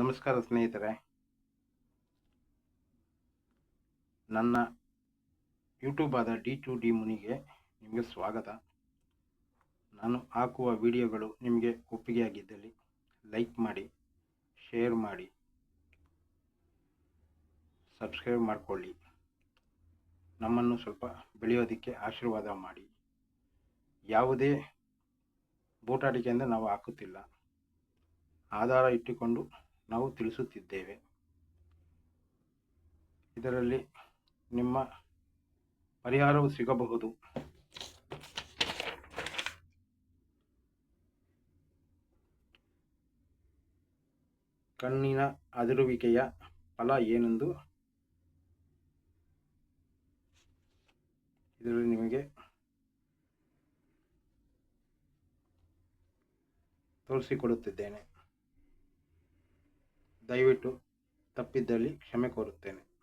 ನಮಸ್ಕಾರ ಸ್ನೇಹಿತರೆ. ನನ್ನ ಯೂಟ್ಯೂಬ್ ಆದ ಡಿ ಟು ಡಿ ಮುನಿಗೆ ನಿಮಗೆ ಸ್ವಾಗತ. ನಾನು ಹಾಕುವ ವಿಡಿಯೋಗಳು ನಿಮಗೆ ಒಪ್ಪಿಗೆಯಾಗಿದ್ದಲ್ಲಿ ಲೈಕ್ ಮಾಡಿ ಶೇರ್ ಮಾಡಿ ಸಬ್ಸ್ಕ್ರೈಬ್ ಮಾಡಿಕೊಳ್ಳಿ. ನಮ್ಮನ್ನು ಸ್ವಲ್ಪ ಬೆಳೆಯೋದಕ್ಕೆ ಆಶೀರ್ವಾದ ಮಾಡಿ. ಯಾವುದೇ ಬೂಟಾಟಿಕೆಯಿಂದ ನಾವು ಹಾಕುತ್ತಿಲ್ಲ. ಆಧಾರ ಇಟ್ಟುಕೊಂಡು ನಾವು ತಿಳಿಸುತ್ತಿದ್ದೇವೆ. ಇದರಲ್ಲಿ ನಿಮ್ಮ ಪರಿಹಾರವು ಸಿಗಬಹುದು. ಕಣ್ಣಿನ ಅದಿರುವಿಕೆಯ ಫಲ ಏನೆಂದು ಇದರಲ್ಲಿ ನಿಮಗೆ ತೋರಿಸಿಕೊಡುತ್ತಿದ್ದೇನೆ. ದಯವಿಟ್ಟು ತಪ್ಪಿದ್ದಲ್ಲಿ ಕ್ಷಮೆ ಕೋರುತ್ತೇನೆ.